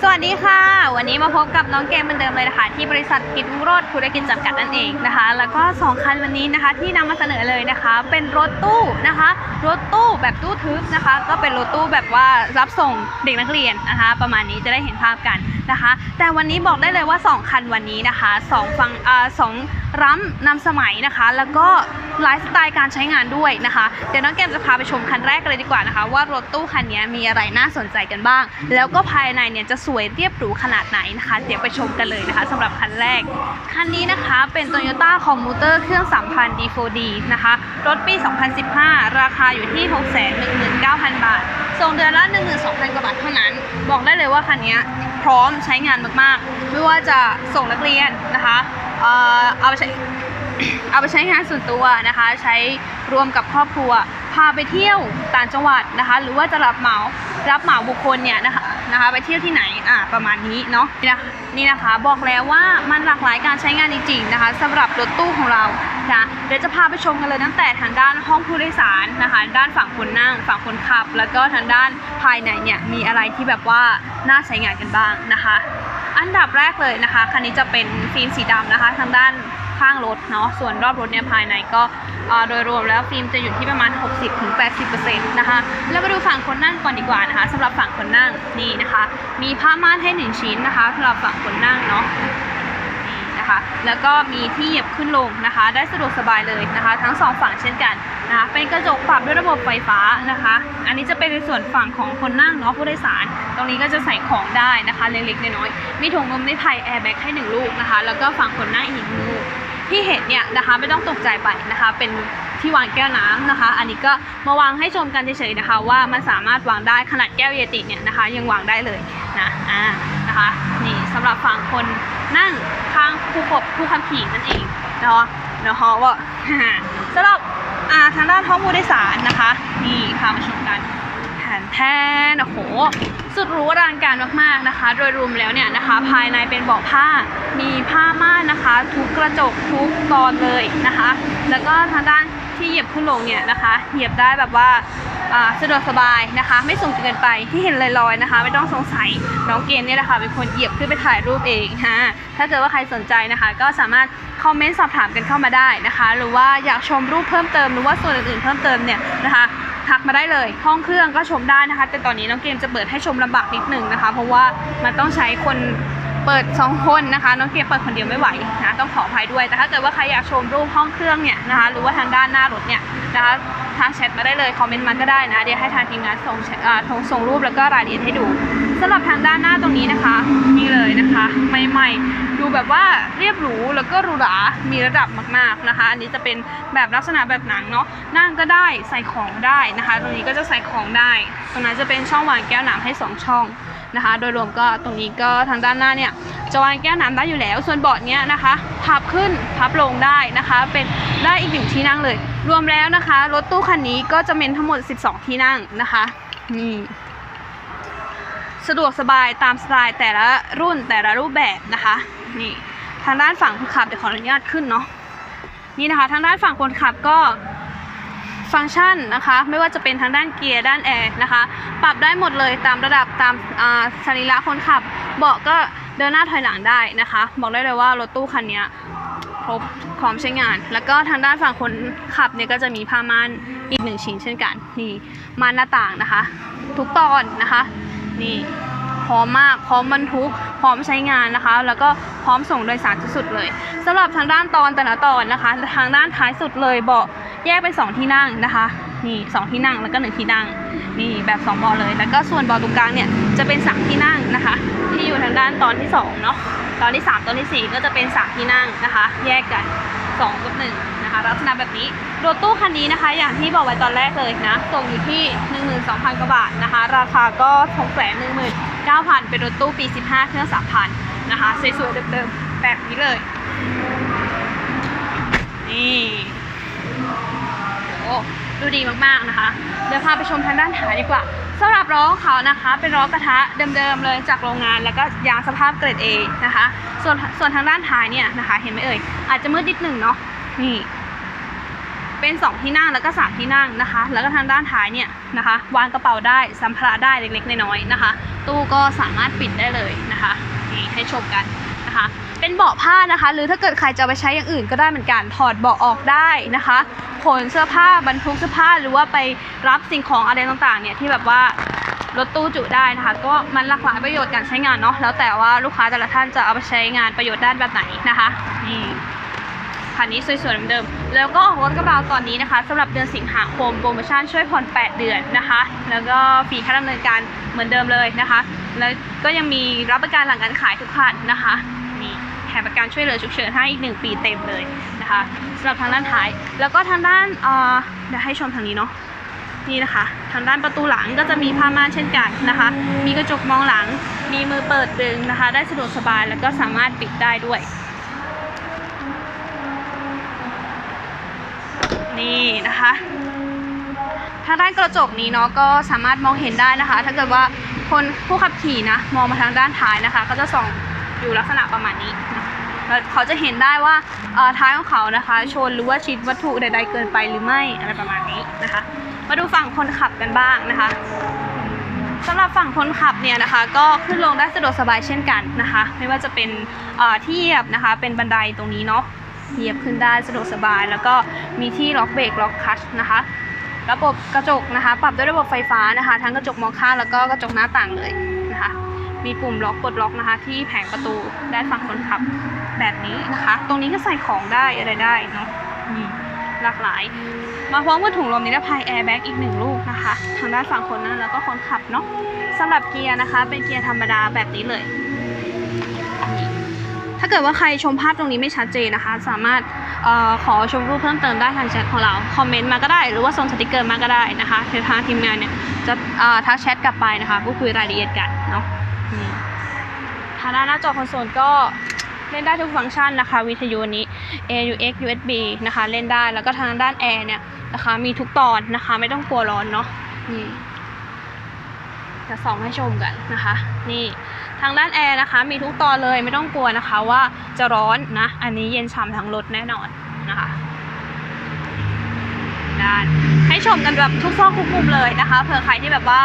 สวัสดีค่ะ วันนี้มาพบกับน้องเกมเหมือนเดิมเลยนะคะ ที่บริษัทกิจรุ่งโรจน์ธุรกิจจำกัดนั่นเองนะคะ แล้วก็สองคันวันนี้นะคะที่นำมาเสนอเลยนะคะ เป็นรถตู้นะคะ รถตู้แบบตู้ทึบนะคะ ก็เป็นรถตู้แบบว่ารับส่งเด็กนักเรียนนะคะ ประมาณนี้จะได้เห็นภาพกันนะคะ แต่วันนี้บอกได้เลยว่า 2 คันวันนี้นะคะสองฟังอ่าสองรั้มนำสมัยนะคะ แล้วก็ไลฟ์สไตล์การใช้งานด้วยนะคะ เดี๋ยวน้องเกมจะพาไปชมคันแรกกันเลยดีกว่านะคะ ว่ารถตู้คันนี้มีอะไรน่าสนใจกันบ้าง แล้วก็ภายายในเนี่ยจะสวยเรียบหรูขนาดไหนนะคะ เดี๋ยวไปชมกันเลยนะคะสำหรับคันแรก คันนี้นะคะเป็น Toyota Commuter เครื่อง 3,000 D4D นะคะ รถปี 2015 ราคาอยู่ที่ 619,000 บาท ส่งเดือนละ 12,000 กว่าบาทเท่านั้น บอกได้เลยว่าคันนี้พร้อมใช้งานมากๆ ไม่ว่าจะส่งนักเรียนนะคะ เออเอาไปใช้ เอาไปใช้งานส่วนตัวนะคะ ใช้รวมกับครอบครัว พาไปเที่ยวต่างจังหวัดนะคะ หรือว่าจะรับเหมารับเหมาบุคคลเนี่ยนะคะนะคะไปเที่ยวที่ไหนอ่าประมาณนี้เนาะนี่นะคะนี่นะคะบอกแล้วว่ามันหลากหลายการใช้งานจริงๆนะคะสำหรับรถตู้ของเรานะเดี๋ยวจะพาไปชมกันเลยตั้งแต่ทางด้านห้องผู้โดยสารนะคะ ด้านฝั่งคนนั่ง ฝั่งคนขับ แล้วก็ทางด้านภายในเนี่ยมีอะไรที่แบบว่าน่าใช้งานกันบ้างนะคะ อันดับแรกเลยนะคะคันนี้จะเป็นฟิล์มสีดำนะคะ ทางด้าน ข้างรถเนาะส่วนรอบรถเนี่ยภายในก็โดยรวมแล้วฟิล์มจะอยู่ที่ประมาณ 60-80%นะคะแล้วมาดูฝั่งคนนั่งก่อนดีกว่านะคะสำหรับฝั่งคนนั่งนี่นะคะ มีผ้าม่านให้หนึ่งชิ้นนะคะสำหรับฝั่งคนนั่งเนาะ นะคะ แล้วก็มีที่เหยียบขึ้นลงนะคะ ได้สะดวกสบายเลยนะคะ ทั้งสองฝั่งเช่นกันนะคะเป็นกระจกปรับด้วยระบบไฟฟ้านะคะ อันนี้จะเป็นในส่วนฝั่งของคนนั่งเนาะผู้โดยสาร ตรงนี้ก็จะใส่ของได้นะคะเล็กๆน้อยๆมีถุงลมนิรภัยแอร์แบ็กให้หนึ่งลูกนะคะ แล้วก็ฝั่งคนนั่งอีกหนึ่งลูกที่เห็นเนี่ยนะคะไม่ต้องตกใจไปนะคะ เป็นที่วางแก้วน้ำนะคะ อันนี้ก็มาวางให้ชมกันเฉยๆนะคะ ว่ามันสามารถวางได้ขนาดแก้วเยติเนี่ยนะคะ ยังวางได้เลยนะอ่า นะคะ นี่สำหรับฝั่งคนนั่งข้างผู้ขับผู้ขับขี่นั่นเองเนาะเนาะว่าสำหรับทางด้านห้องผู้โดยสารนะคะ นี่พามาชมกันแผนแทนโอ้โหสุดรู้อลังการมากๆนะคะ โดยรวมแล้วเนี่ยนะคะ ภายในเป็นเบาะผ้า มีผ้าม่านนะคะ ทุกกระจกทุกตอนเลยนะคะ แล้วก็ทางด้านที่เหยียบขึ้นลงเนี่ยนะคะ เหยียบได้แบบว่า สะดวกสบายนะคะ ไม่สูงจนเกินไปที่เห็นลอยๆนะคะ ไม่ต้องสงสัยน้องเกณฑ์เนี่ยแหละค่ะเป็นคนเหยียบขึ้นไปถ่ายรูปเองฮะถ้าเกิดว่าใครสนใจนะคะ ก็สามารถคอมเมนต์สอบถามกันเข้ามาได้นะคะ หรือว่าอยากชมรูปเพิ่มเติมหรือว่าส่วนอื่นๆเพิ่มเติมเนี่ยนะคะทักมาได้เลยห้องเครื่องก็ชมได้นะคะ แต่ตอนนี้น้องเกมจะเปิดให้ชมลำบากนิดหนึ่งนะคะ เพราะว่ามันต้องใช้คน เปิดสองคนนะคะน้องเกมเปิดคนเดียวไม่ไหวนะต้องขออภัยด้วย แต่ถ้าเกิดว่าใครอยากชมรูปห้องเครื่องเนี่ยนะคะหรือว่าทางด้านหน้ารถเนี่ยนะคะทางแชทมาได้เลยคอมเมนต์มาก็ได้นะเดี๋ยวให้ทางทีมงานส่งอ่าส่งส่งรูปแล้วก็รายละเอียดให้ดูสำหรับทางด้านหน้าตรงนี้นะคะนี่เลยนะคะใหม่ๆ ดูแบบว่าเรียบหรูแล้วก็หรูหรามีระดับมากๆนะคะ อันนี้จะเป็นแบบลักษณะแบบหนังเนาะนั่งก็ได้ใส่ของได้นะคะ ตรงนี้ก็จะใส่ของได้ ตรงนั้นจะเป็นช่องวางแก้วน้ำให้สองช่อง นะคะ โดยรวมก็ตรงนี้ก็ทางด้านหน้าเนี่ยจะวางแก้วน้ำได้อยู่แล้ว ส่วนเบาะเนี้ยนะคะพับขึ้นพับลงได้นะคะ เป็นได้อีกหนึ่งที่นั่งเลย รวมแล้วนะคะรถตู้คันนี้ก็จะเป็นทั้งหมด 12 ที่นั่งนะคะนี่สะดวกสบายตามสไตล์แต่ละรุ่นแต่ละรูปแบบนะคะนี่ทางด้านฝั่งคนขับเดี๋ยวขออนุญาตขึ้นเนาะนี่นะคะ ทางด้านฝั่งคนขับก็ ฟังก์ชันนะคะ ไม่ว่าจะเป็นทางด้านเกียร์ด้านแอร์นะคะ ปรับได้หมดเลยตามระดับตามสรีระคนขับ เบาะก็เดินหน้าถอยหลังได้นะคะ บอกได้เลยว่ารถตู้คันนี้ครบพร้อมใช้งาน แล้วก็ทางด้านฝั่งคนขับเนี่ยก็จะมีผ้าม่านอีกหนึ่งชิ้นเช่นกันนี่ม่านหน้าต่างนะคะ ทุกตอนนะคะนี่ พร้อมมากพร้อมบรรทุกพร้อมใช้งานนะคะ แล้วก็พร้อมส่งโดยสารสุดๆเลยสำหรับทางด้านตอนแต่ละตอนนะคะ ทางด้านท้ายสุดเลยเบาะแยกเป็นสองที่นั่งนะคะนี่สองที่นั่งแล้วก็หนึ่งที่นั่งนี่แบบสองเบาเลย แล้วก็ส่วนเบาตรงกลางเนี่ยจะเป็นสามที่นั่งนะคะ ที่อยู่ทางด้านตอนที่สองเนาะตอนที่ 3 ตอนที่ 4 ก็จะเป็น3ที่นั่งนะคะ แยกกัน2กับ1นะคะลักษณะแบบนี้รถตู้คันนี้นะคะ อย่างที่บอกไว้ตอนแรกเลยนะส่งอยู่ที่ 12,000กว่าบาทนะคะ ราคาก็6 1 9 0 0 0 เป็นรถตู้ปี 15 เครื่อง 3,000 นะคะ สวยๆเดิมๆแบบนี้เลย นี่โอ้ดูดีมากๆนะคะ เดี๋ยวพาไปชมทางด้านท้ายดีกว่าสำหรับล้อของเขานะคะเป็นล้อกระทะเดิมๆเลยจากโรงงานแล้วก็ยางสภาพเกรด A นะคะ ส่วนส่วนทางด้านท้ายเนี่ยนะคะ เห็นไหมเอ่ยอาจจะมืดนิดหนึ่งเนาะนี่ เป็น 2 ที่นั่งแล้วก็ 3 ที่นั่งนะคะ แล้วก็ทางด้านท้ายเนี่ยนะคะ วางกระเป๋าได้สัมภาระได้เล็กๆน้อยๆนะคะ ตู้ก็สามารถปิดได้เลยนะคะนี่ให้ชมกันนะคะ เป็นเบาะผ้านะคะ หรือถ้าเกิดใครจะไปใช้อย่างอื่นก็ได้เหมือนกันถอดเบาะออกได้นะคะขนเสื้อผ้าบรรทุกเสื้อผ้าหรือว่าไปรับสิ่งของอะไรต่างๆเนี่ยที่แบบว่ารถตู้จุได้นะคะ ก็มันหลากหลายประโยชน์การใช้งานเนาะแล้วแต่ว่าลูกค้าแต่ละท่านจะเอาไปใช้งานประโยชน์ด้านแบบไหนนะคะนี่คันนี้สวยๆเหมือนเดิม แล้วก็ออกรถกับเราตอนนี้นะคะสำหรับเดือนสิงหาคมโปรโมชั่นช่วยผ่อน 8 เดือนนะคะ แล้วก็ฟรีค่าดำเนินการเหมือนเดิมเลยนะคะ แล้วก็ยังมีรับประกันหลังการขายทุกคันนะคะมีแถมประกันช่วยเหลือฉุกเฉินให้อีก 1 ปีเต็มเลยนะคะสำหรับทางด้านท้าย แล้วก็ทางด้านเอ่อเดี๋ยวให้ชมทางนี้เนาะนี่นะคะ ทางด้านประตูหลังก็จะมีผ้าม่านเช่นกันนะคะ มีกระจกมองหลัง มีมือเปิดดึงนะคะ ได้สะดวกสบายแล้วก็สามารถปิดได้ด้วย นี่นะคะทางด้านกระจกนี้เนาะก็สามารถมองเห็นได้นะคะ ถ้าเกิดว่าคนผู้ขับขี่นะมองมาทางด้านท้ายนะคะ ก็จะส่องอยู่ลักษณะประมาณนี้นะเขาจะเห็นได้ว่าท้ายของเขานะคะ ชนหรือว่าชิดวัตถุใด ๆ เกินไปหรือไม่อะไรประมาณนี้นะคะ มาดูฝั่งคนขับกันบ้างนะคะสำหรับฝั่งคนขับเนี่ยนะคะ ก็ขึ้นลงได้สะดวกสบายเช่นกันนะคะ ไม่ว่าจะเป็นเที่เหยียบนะคะ เป็นบันไดตรงนี้เนาะ เหยียบขึ้นได้สะดวกสบาย แล้วก็มีที่ล็อกเบรกล็อกคัชนะคะ ระบบกระจกนะคะ ปรับด้วยระบบไฟฟ้านะคะ ทั้งกระจกมองข้างแล้วก็กระจกหน้าต่างเลยนะคะ มีปุ่มล็อกปลดล็อกนะคะ ที่แผงประตูด้านฝั่งคนขับแบบนี้นะคะ ตรงนี้ก็ใส่ของได้อะไรได้เนาะนี่หลากหลาย มาพร้อมกับถุงลมนิรภัยแอร์แบ็กอีกหนึ่งลูกนะคะ ทางด้านฝั่งคนนั่งแล้วก็คนขับเนาะสำหรับเกียร์นะคะ เป็นเกียร์ธรรมดาแบบนี้เลย ถ้าเกิดว่าใครชมภาพตรงนี้ไม่ชัดเจนนะคะ สามารถออขอชมรูปเพิ่มเติมได้ทางแชทของเรา คอมเมนต์มาก็ได้ หรือว่าส่งสติกเกอร์มาก็ได้นะคะเดี๋ยวทางทีมงานเนี่ยจะทักแชทกลับไปนะคะพูดคุยรายละเอียดกันเนาะทางด้านหน้าจอคอนโซลก็เล่นได้ทุกฟังก์ชันนะคะ วิทยุนี้ AUX USB นะคะ เล่นได้แล้วก็ทางด้านแอร์เนี่ยนะคะ มีทุกตอนนะคะ ไม่ต้องกลัวร้อนเนาะนี่จะส่องให้ชมกันนะคะ นี่ ทางด้านแอร์นะคะ มีทุกตอนเลยไม่ต้องกลัวนะคะว่าจะร้อนนะ อันนี้เย็นฉ่ำทั้งรถแน่นอนนะคะด้านให้ชมกันแบบทุกซอกทุกมุมเลยนะคะเผื่อใครที่แบบว่า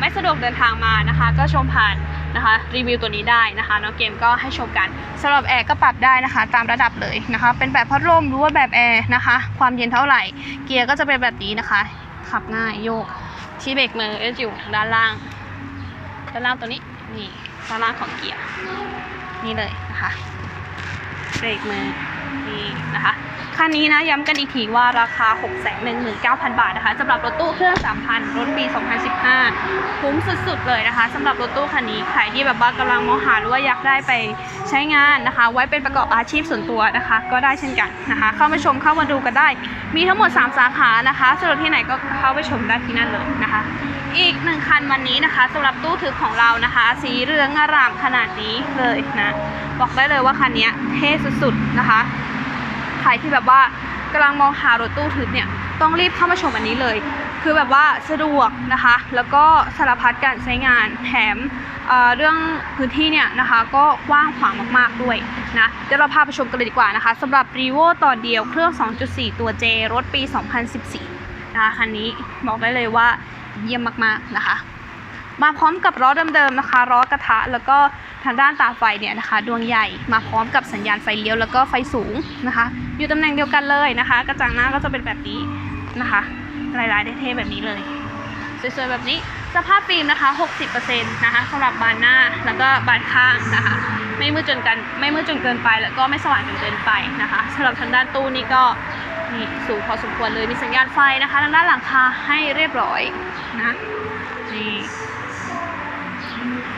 ไม่สะดวกเดินทางมานะคะ ก็ชมผ่านนะคะรีวิวตัวนี้ได้นะคะน้องเกมก็ให้ชมกันสำหรับแอร์ก็ปรับได้นะคะ ตามระดับเลยนะคะ เป็นแบบพัดลมหรือว่าแบบแอร์นะคะ ความเย็นเท่าไหร่ เกียร์ก็จะเป็นแบบนี้นะคะ ขับง่ายโยกที่เบรกมือก็จะอยู่ทางด้านล่าง ด้านล่างตัวนี้นี่ ด้านล่างของเกียร์นี่เลยนะคะเบรกมือนี่นะคะคันนี้นะย้ำกันอีกทีว่าราคา 6 1 9 0 0 0 บาทนะคะสำหรับรถตู้เครื่อง 3,000รถปี 2015 คุ้มสุดๆเลยนะคะสำหรับรถตู้คันนี้ใครที่แบบว่ากำลังมองหาหรือว่าอยากได้ไปใช้งานนะคะ ไว้เป็นประกอบอาชีพส่วนตัวนะคะ ก็ได้เช่นกันนะคะ เข้ามาชมเข้ามาดูกันได้ มีทั้งหมด 3 สาขานะคะสะดวกที่ไหนก็เข้าไปชมได้ที่นั่นเลยนะคะ อีกหนึ่งคันวันนี้นะคะสำหรับตู้ทึบของเรานะคะ สีเหลืองอร่ามขนาดนี้เลยนะบอกได้เลยว่าคันนี้เท่สุดๆนะคะ ใครที่แบบว่ากำลังมองหารถตู้ทึบเนี่ยต้องรีบเข้ามาชมอันนี้เลย คือแบบว่าสะดวกนะคะ แล้วก็สารพัดการใช้งานแถมเเรื่องพื้นที่เนี่ยนะคะก็กว้างขวางมากๆด้วยนะเดี๋ยวเราพาไปชมกันเลยดีกว่านะคะสำหรับ r ีโวต่อเดียวเครื่อง 2.4 ตัว J รถปี 2014นะคะคันนี้บอกได้เลยว่า เยี่ยมมากๆนะคะ มาพร้อมกับล้อเดิมๆนะคะล้อกระทะแล้วก็ทางด้านตาไฟเนี่ยนะคะ ดวงใหญ่มาพร้อมกับสัญญาณไฟเลี้ยวแล้วก็ไฟสูงนะคะ อยู่ตำแหน่งเดียวกันเลยนะคะ กระจังหน้าก็จะเป็นแบบนี้นะคะลายๆเท่ๆแบบนี้เลยสวยๆแบบนี้สภาพฟิล์มนะคะ 60%นะคะสำหรับบานหน้าแล้วก็บานข้างนะคะ ไม่มืดจนกันไม่มืดจนเกินไป แล้วก็ไม่สว่างจนเกินไปนะคะสำหรับทางด้านตู้นี่ก็นี่สูงพอสมควรเลยมีสัญญาณไฟนะคะทางด้านหลังคาให้เรียบร้อยนะนี่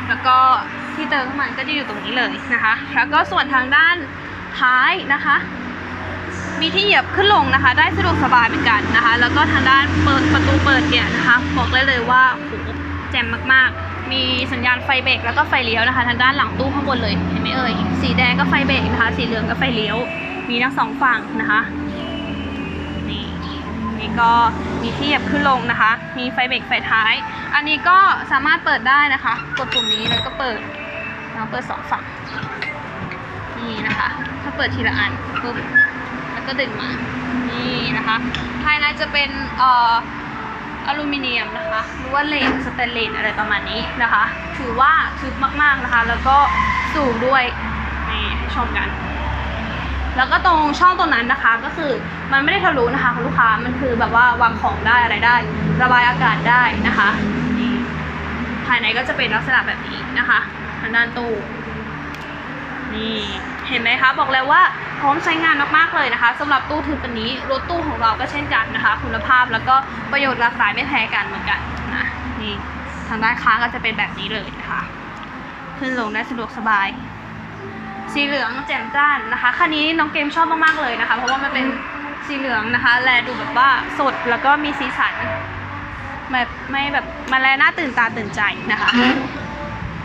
แล้วก็ที่เติมน้ำมันก็จะอยู่ตรงนี้เลยนะคะแล้วก็ส่วนทางด้านท้ายนะคะ มีที่เหยียบขึ้นลงนะคะ ได้สะดวกสบายเหมือนกันนะคะ แล้วก็ทางด้านเปิดประตูเปิดเนี่ยนะคะ บอกได้เลยว่าโหแจ่มมากๆ มีสัญญาณไฟเบรกแล้วก็ไฟเลี้ยวนะคะทางด้านหลังตู้ข้างบนเลยเห็นไหมเอ่ยสีแดงก็ไฟเบรกนะคะ สีเหลืองก็ไฟเลี้ยว มีทั้งสองฝั่งนะคะนี่นี่ก็มีที่เหยียบขึ้นลงนะคะ มีไฟเบรกไฟท้าย อันนี้ก็สามารถเปิดได้นะคะ กดปุ่มนี้แล้วก็เปิดแล้วเปิดสองฝั่งนี่นะคะ ถ้าเปิดทีละอันปุ๊บแล้วก็ดึงมานี่นะคะ ภายในจะเป็นเอ่อ อลูมิเนียมนะคะหรือว่าเหล็กสแตนเลสอะไรประมาณนี้นะคะ ถือว่าทึบมากๆนะคะ แล้วก็สูงด้วยนี่ให้ชมกัน แล้วก็ตรงช่องตรงนั้นนะคะ ก็คือมันไม่ได้ทะลุนะคะคุณลูกค้ามันคือแบบว่าวางของได้อะไรได้ ระบายอากาศได้นะคะนี่ภายในก็จะเป็นลักษณะแบบนี้นะคะทางด้านตู้นี่ เห็นไหมคะ บอกแล้วว่าพร้อมใช้งานมากๆเลยนะคะสำหรับตู้ทึบอันนี้รถตู้ของเราก็เช่นกันนะคะ คุณภาพแล้วก็ประโยชน์หลากหลายไม่แพ้กันเหมือนกันนะนี่ทางด้านค้างก็จะเป็นแบบนี้เลยนะคะ ขึ้นลงได้สะดวกสบาย สีเหลืองแจ่มจ้านนะคะคันนี้น้องเกมชอบมากๆเลยนะคะ เพราะว่ามันเป็นสีเหลืองนะคะ แลดูแบบว่าสดแล้วก็มีสีสันแบบไม่แบบมาแลน่าตื่นตาตื่นใจนะคะ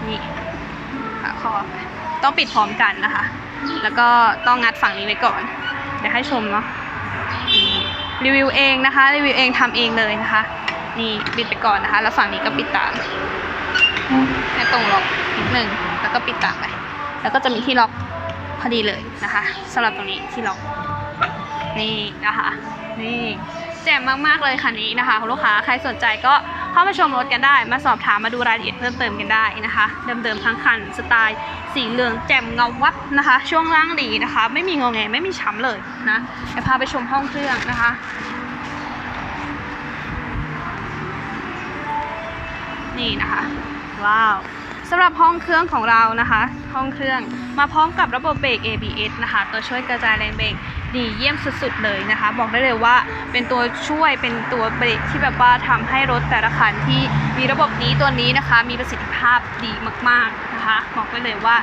นี่ค่ะคอต้องปิดพร้อมกันนะคะ แล้วก็ต้องงัดฝั่งนี้ไว้ก่อน เดี๋ยวให้ชมเนาะรีวิวเองนะคะ รีวิวเองทำเองเลยนะคะ นี่ปิดไปก่อนนะคะ แล้วฝั่งนี้ก็ปิดตามให้ตรงล็อกนิดหนึ่งแล้วก็ปิดตามไป แล้วก็จะมีที่ล็อกพอดีเลยนะคะสำหรับตรงนี้ที่ล็อกนี่นะคะ นี่แจ่มมากๆเลยคันนี้นะคะคุณลูกค้าใครสนใจก็เข้ามาชมรถกันได้ มาสอบถามมาดูรายละเอียดเพิ่มเติมกันได้นะคะ เดิมๆทั้งคันสไตล์ สีเหลืองแจ่มเงาวับนะคะ ช่วงล่างดีนะคะ ไม่มีงอแงไม่มีช้ำเลยนะเดี๋ยวพาไปชมห้องเครื่องนะคะนี่นะคะว้าวสำหรับห้องเครื่องของเรานะคะ ห้องเครื่องมาพร้อมกับระบบเบรก ABS นะคะ ตัวช่วยกระจายแรงเบรก ดีเยี่ยมสุดๆเลยนะคะ บอกได้เลยว่าเป็นตัวช่วยเป็นตัวเบรกที่แบบว่าทำให้รถแต่ละคันที่มีระบบนี้ตัวนี้นะคะ มีประสิทธิภาพดีมากๆนะคะบอกได้เลยว่า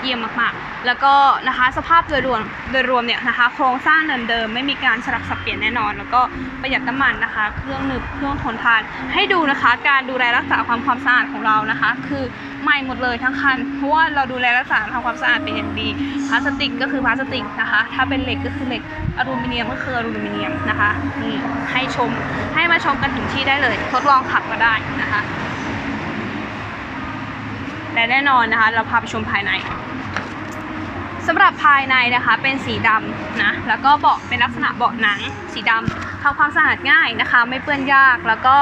เยี่ยมมากๆ แล้วก็นะคะสภาพโดยรวมโดยรวมเนี่ยนะคะโครงสร้างเดิมๆไม่มีการสลับสับเปลี่ยนแน่นอน แล้วก็ประหยัดน้ำมันนะคะ เครื่องนึบเครื่องทนทาน ให้ดูนะคะ การดูแลรักษาความความสะอาดของเรานะคะ คือ ใหม่หมดเลยทั้งคัน เพราะว่าเราดูแลรักษาทำความสะอาดเป็นอย่างดี พลาสติกก็คือพลาสติกนะคะ ถ้าเป็นเหล็กก็คือเหล็ก อลูมิเนียมก็คืออลูมิเนียมนะคะนี่ให้ชม ให้มาชมกันถึงที่ได้เลย ทดลองขับก็ได้นะคะ และแน่นอนนะคะ เราพาไปชมภายในสำหรับภายในนะคะเป็นสีดำนะแล้วก็เบาะเป็นลักษณะเบาะหนัง สีดำทำความสะอาดง่ายนะคะ ไม่เปื้อนยากแล้วก็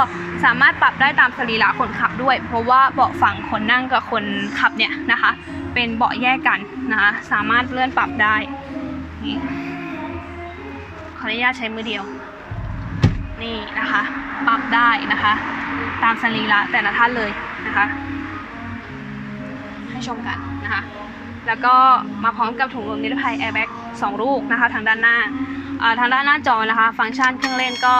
สามารถปรับได้ตามสรีระคนขับด้วย เพราะว่าเบาะฝั่งคนนั่งกับคนขับเนี่ยนะคะ เป็นเบาะแยกกันนะคะสามารถเลื่อนปรับได้นี่ขออนุญาตใช้มือเดียว นี่นะคะ ปรับได้นะคะ ตามสรีระแต่ละท่านเลยนะคะ ให้ชมกันนะคะ แล้วก็มาพร้อมกับถุงลมนิรภัย Airbag 2ลูกนะคะ ทางด้านหน้าทางด้านหน้าจอนะคะ ฟังก์ชันเครื่องเล่นก็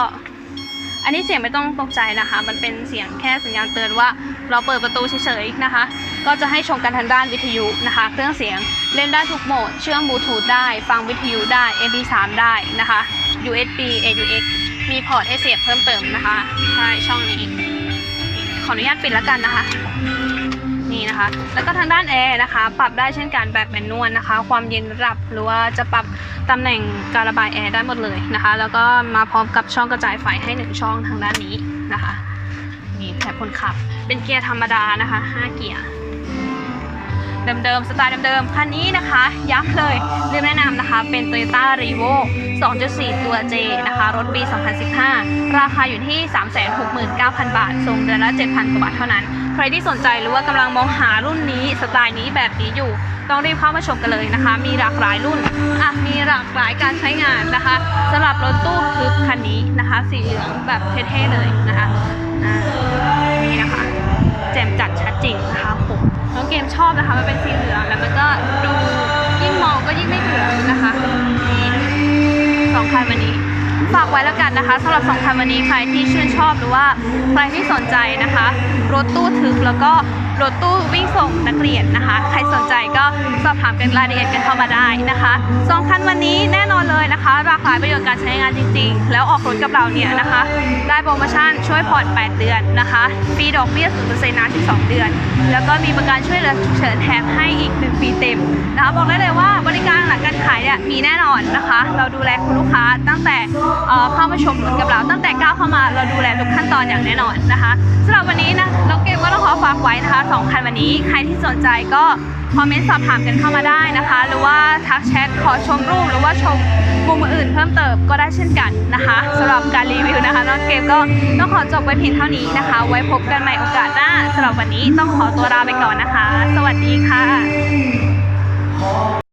อันนี้เสียงไม่ต้องตกใจนะคะ มันเป็นเสียงแค่สัญญาณเตือนว่าเราเปิดประตูเฉยๆนะคะ ก็จะให้ชมกันทางด้านวิทยุนะคะ เครื่องเสียงเล่นได้ทุกโหมด เชื่อมบลูทูธได้ ฟังวิทยุได้ MP3 ได้นะคะ USB AUX มีพอร์ตให้เสียบเพิ่มเติมนะคะใช่ช่องนี้ ขออนุญาตปิดแล้วกันนะคะ นี่นะคะ แล้วก็ทางด้านแอร์นะคะ ปรับได้เช่นกันแบบแมนนวลนะคะ ความเย็นระดับหรือว่าจะปรับตำแหน่งการระบายแอร์ได้หมดเลยนะคะ แล้วก็มาพร้อมกับช่องกระจายไฟให้หนึ่งช่องทางด้านนี้นะคะ นี่แถบคนขับ เป็นเกียร์ธรรมดานะคะ 5 เกียร์ เดิมๆ สไตล์เดิมๆ คันนี้นะคะยักษ์เลยลืมแนะนำนะคะ เป็น Toyota r e v o 2.4 ตัว J นะคะ รถปี 2015 ราคาอยู่ที่ 369,000 บาท ส่งเดือนละ 7,000 กว่าบาทเท่านั้น ใครที่สนใจหรือว่ากำลังมองหารุ่นนี้สไตล์นี้แบบนี้อยู่ ต้องรีบเข้ามาชมกันเลยนะคะ มีหลากหลายรุ่นอะมีหลากหลายการใช้งานนะคะสำหรับรถตู้ทึบคันนี้นะคะ สีเหลืองแบบเท่ๆเลยนะคะอ่านี่นะคะแจ่มจัดชัดจริงนะคะผม น้องเกมชอบนะคะ มันเป็นสีเหลืองแล้วมันก็ดูยิ่งมองก็ยิ่งไม่เหลืองนะคะนี่สองคันวันนี้ ฝากไว้แล้วกันนะคะสำหรับสองคันวันนี้ใครที่ชื่นชอบหรือว่าใครที่สนใจนะคะ รถตู้ถึงแล้วก็ รถตู้วิ่งส่งนักเรียนนะคะ ใครสนใจก็สอบถามกันรายละเอียดกันเข้ามาได้นะคะสองคันวันนี้แน่นอนเลยนะคะหลากหลาประโยชน์การใช้งานจริง ๆ แล้วออกรถกับเราเนี่ยนะคะ ได้โปรโมชั่นช่วยผ่อน 8 เดือนนะคะฟรีดอกเบี้ย0%นาน12 เดือน แล้วก็มีประกันช่วยเหลือฉุกเฉินแถมให้อีก 1 ปีเต็มนะคะบอกได้เลยว่าบริการหลังการขายเนี่ยมีแน่นอนนะคะ เราดูแลคุณลูกค้าตั้งแต่ เข้ามาชมรถกับเรา ตั้งแต่ก้าวเข้ามาเราดูแลทุกขั้นตอนอย่างแน่นอนนะคะสำหรับวันนี้นะน้องเกมก็ต้องขอฝากไว้นะคะสองคันวันนี้ใครที่สนใจก็คอมเมนต์สอบถามกันเข้ามาได้นะคะ หรือว่าทักแชทขอชมรูปหรือว่าชมมุมอื่นเพิ่มเติมก็ได้เช่นกันนะคะสำหรับการรีวิวนะคะน้องเกมก็ต้องขอจบไว้เพียงเท่านี้นะคะ ไว้พบกันใหม่โอกาสหน้าสำหรับวันนี้ต้องขอตัวลาไปก่อนนะคะ สวัสดีค่ะ